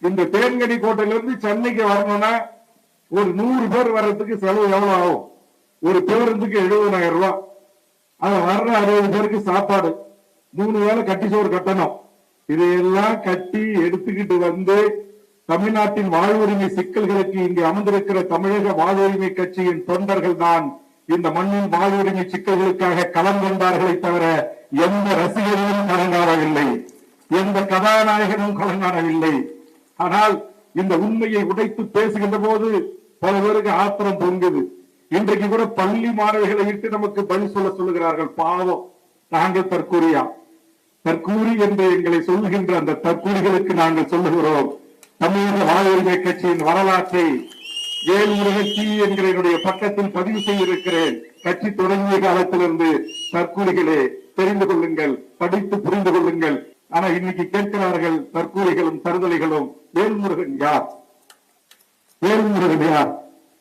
இந்த தேன்கனி கோட்டையில இருந்து சென்னைக்கு வரணும்னா ஒரு நூறு பேர் வர்றதுக்கு செலவு எவ்வளவு ஆகும்? ஒரு பேருந்துக்கு எழுபதாயிரம் ரூபாய். அது வர்ற அறுபது பேருக்கு சாப்பாடு. மூணு வேளை கட்டி சோறு கட்டணும். இதையெல்லாம் கட்டி எடுத்துக்கிட்டு வந்து தமிழ்நாட்டின் வாழ்வுரிமை சிக்கல்களுக்கு இங்கு அமர்ந்திருக்கிற தமிழக வாழ்வுரிமை கட்சியின் தொண்டர்கள் தான் இந்த மண்ணின் வாழ்வுரிமை சிக்கல்களுக்காக களம் கொண்டார்களை தவிர எந்த ரசிகர்களும் கலங்காடவில்லை. எந்த கதாநாயகனும் கலங்காடவில்லை. ஆனால் இந்த உண்மையை உடைத்து பேசுகின்ற போது பல பேருக்கு ஆத்திரம் பொங்குது. இன்றைக்கு கூட பள்ளி மாணவிகளை விட்டு நமக்கு பதில் சொல்ல சொல்லுகிறார்கள். பாவம். நாங்கள் தற்கூறியா தற்கூறி என்று எங்களை சொல்லுகின்ற அந்த தற்கூறிகளுக்கு நாங்கள் சொல்லுகிறோம். தமிழக வாழ்வுரிமை கட்சியின் வரலாற்றை வேல்முருகன் டி என்கிற என்னுடைய பக்கத்தில் பதிவு செய்திருக்கிறேன். கட்சி தொடங்கிய காலத்திலிருந்து தற்கூறிகளே தெரிந்து கொள்ளுங்கள் படித்து புரிந்து கொள்ளுங்கள். ஆனா இன்னைக்கு கேட்கிறார்கள் தற்கூறிகளும் தருதலைகளும். வேல்முருகன் யார்? வேல்முருகன் யார்?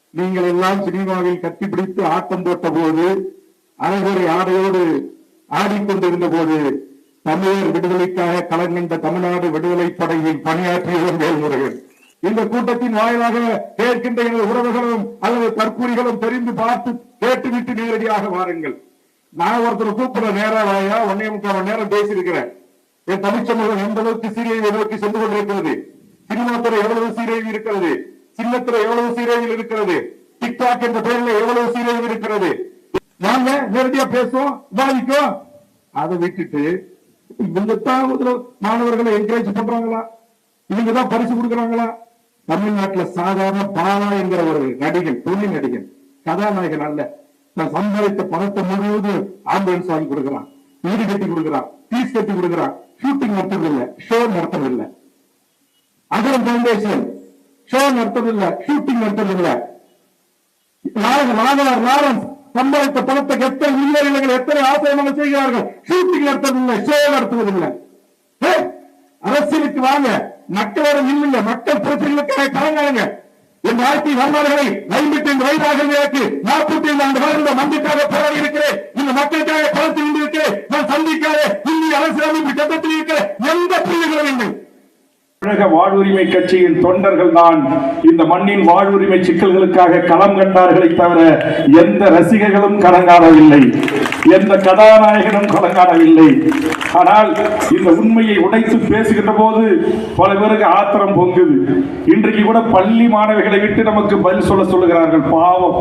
நீங்கள் எல்லாம் சினிமாவில் கட்டிப்பிடித்து ஆட்டம் போட்ட போது அரைகுறை ஆடையோடு ஆடிக்கொண்டிருந்த போது தமிழர் விடுதலைக்காக களங்கண்ட தமிழ்நாடு விடுதலை படையில் பணியாற்றியவர் வேல்முருகன். இந்த கூட்டத்தின் வாயிலாக கேட்கின்ற எனது உறவுகளும் அல்லது கற்பூரிகளும் தெரிந்து பார்த்து கேட்டுவிட்டு நேரடியாக வாருங்கள். நான் ஒருத்தர் கூப்பிட நேரம் வாயா? ஒன்னே முக்கால் மணி நேரம் பேசியிருக்கிறேன். என் தமிழ்ச்சமூகம் எந்த அளவுக்கு சிறிய நோக்கி சென்று கொண்டிருக்கிறது? சினிமா எவ்வளவு சீரழிவு இருக்கிறது? சின்னத்துறை எவ்வளவு சீரழிவில் இருக்கிறது? டிக்டாக் என்ற பெயரில் எவ்வளவு சீரழிவு இருக்கிறது? நாங்க நேரடியா பேசுவோம் விவாதிக்கும் அதை விட்டுட்டு இவங்கத்தான் மாணவர்களை என்கரேஜ் பண்றாங்களா? இவங்கதான் பரிசு கொடுக்குறாங்களா? தமிழ்நாட்டுல சாதாரண பாலா என்கிற ஒரு நடிகன் துணை நடிகன் கதாநாயகன் அல்ல. தான் சம்பாதித்த பணத்தை முழுவதும் ஆம்புலன்ஸ் வாங்கி கொடுக்குறான். வீடு கட்டி கொடுக்குறான். பீஸ் கட்டி கொடுக்குறான். ஷூட்டிங் நடத்துறதில்லை ஷோ நடத்துறதில்லை. அகரம் பவுண்டேஷன் ஷோ நடத்துறதில்லை ஷூட்டிங் நடத்துறதில்லை நாகர் லாரன்ஸ் சம்பாதித்த பணத்தை எத்தனை இல்லைகள் எத்தனை ஆசிரியர்கள் செய்கிறார்கள்? ஷூட்டிங் நடத்துவதில்லை ஷோ நடத்துவதில்லை அரசியலுக்கு வாங்க. மக்களோட நில்லுங்க மக்கள் பிரச்சனைகளுக்காக கலங்காங்க என் வாழ்க்கை வரலாறுகளை ஐம்பத்தி ஐந்து வயதாக எனக்கு நாற்பத்தி ஐந்து ஆண்டு வருட மந்திக்காக போராடி இருக்கிறேன். இந்த மக்களுக்காக களத்தில் நின்றிருக்கிறேன். நான் சந்திக்காத இந்திய அரசியலமைப்பு சட்டத்தில் இருக்கிற எந்த தமிழக வாழ்வுரிமை கட்சியின் தொண்டர்கள் தான் இந்த மண்ணின் வாழ்வுரிமை சிக்கல்களுக்காக களம் கண்டார்களை தவிர எந்த ரசிகர்களும் கலங்காடவில்லை எந்த கதாநாயகனும் கலங்காடவில்லை ஆனால் இந்த உண்மையை உடைத்து பேசுகின்ற போது பல பேருக்கு ஆத்திரம் பொங்குது. இன்றைக்கு கூட பள்ளி மாணவிகளை விட்டு நமக்கு பதில் சொல்ல சொல்லுகிறார்கள். பாவம்.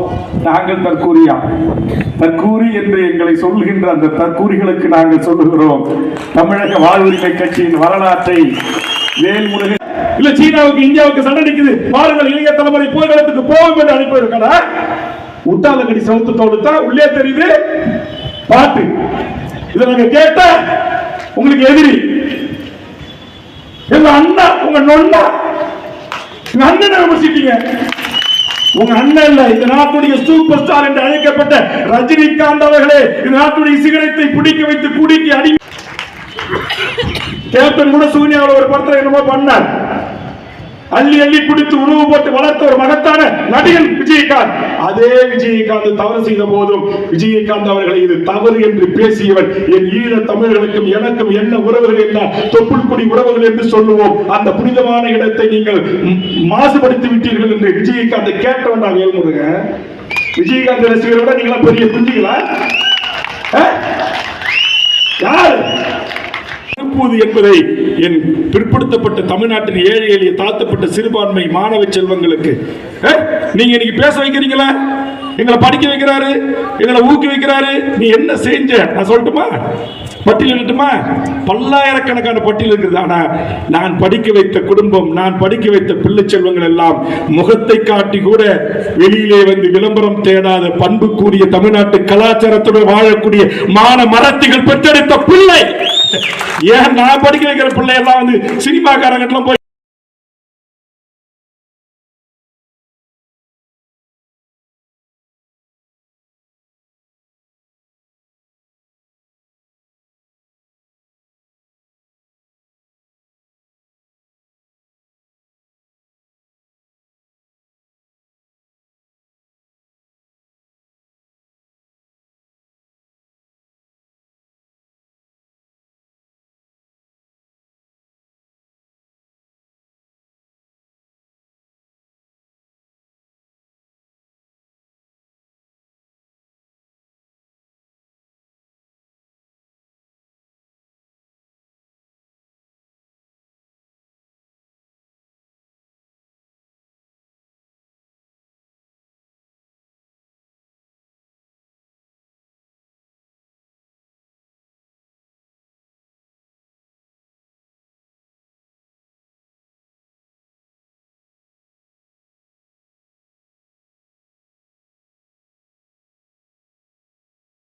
நாங்கள் தற்கூறியா தற்கூறி என்று எங்களை சொல்கின்ற அந்த தற்கூறிகளுக்கு நாங்கள் சொல்லுகிறோம். தமிழக வாழ்வுரிமை கட்சியின் வரலாற்றை வேல்முருகன் இல்ல சீனாவுக்கு இந்தியாவுக்கு சண்டை நிக்குது. பாருங்கள் இளைய தலைமுறை போர்க்களத்துக்கு போகும் என்று அனுப்பியிருக்கா உட்டாலங்கடி சவுத்து தோடுத்தா உள்ளே தெரியுது. பாட்டு. இதை நாங்க கேட்ட உங்களுக்கு எதிரி. எங்க அண்ணா உங்க நொண்ணா. உங்க அண்ணனை விமர்சிட்டீங்க உங்க அண்ணன் இல்ல இந்த நாட்டுடைய சூப்பர் ஸ்டார் என்று அழைக்கப்பட்ட ரஜினிகாந்த் அவர்களே இந்த நாட்டுடைய சிகரத்தை பிடிக்க வைத்து குடிக்கி அடி கேப்டன் கூட சூனியாவில் ஒரு படத்தில் என்னமோ பண்ணார். அள்ளி அள்ளி குடித்து உணவு போட்டு வளர்த்த ஒரு மகத்தான நடிகன் விஜயகாந்த். அதே விஜயகாந்த் தவறு செய்த போதும் விஜயகாந்த் அவர்களை இது தவறு என்று பேசியவர் என் ஈழ தமிழர்களுக்கும் எனக்கும் என்ன உறவுகள் என்ன தொப்புள் குடி உறவுகள் என்று சொல்லுவோம். அந்த புனிதமான இடத்தை நீங்கள் மாசுபடுத்தி விட்டீர்கள் என்று விஜயகாந்த் கேட்டவன் நான் வேல்முருகன். விஜயகாந்த் ரசிகரோட நீங்களா பெரிய குஞ்சுகளா? திருப்பூது என்பதை என் பிற்படுத்தப்பட்ட தமிழ்நாட்டின் ஏழை எளிய தாழ்த்தப்பட்ட சிறுபான்மை மாணவ செல்வங்களுக்கு நீங்க இன்னைக்கு பேச வைக்கிறீங்களா? எங்களை படிக்க வைக்கிறாரு எங்களை ஊக்குவிக்கிறாரு நீ என்ன செஞ்ச? நான் சொல்லட்டுமா? பட்டியல் இடட்டுமா பல்லாயிரக்கணக்கான பட்டியல் இருக்குது. ஆனா நான் படிக்க வைத்த குடும்பம் நான் படிக்க வைத்த பிள்ளை செல்வங்கள் எல்லாம் முகத்தை காட்டி கூட வெளியிலே வந்து விளம்பரம் தேடாத பண்பு கூடிய தமிழ்நாட்டு கலாச்சாரத்துடன் வாழக்கூடிய மான மரத்திகள் பெற்றெடுத்த பிள்ளை. ஏன் நான் படிக்க வைக்கிற பிள்ளை எல்லாம் வந்து சினிமாக்காரங்க போய்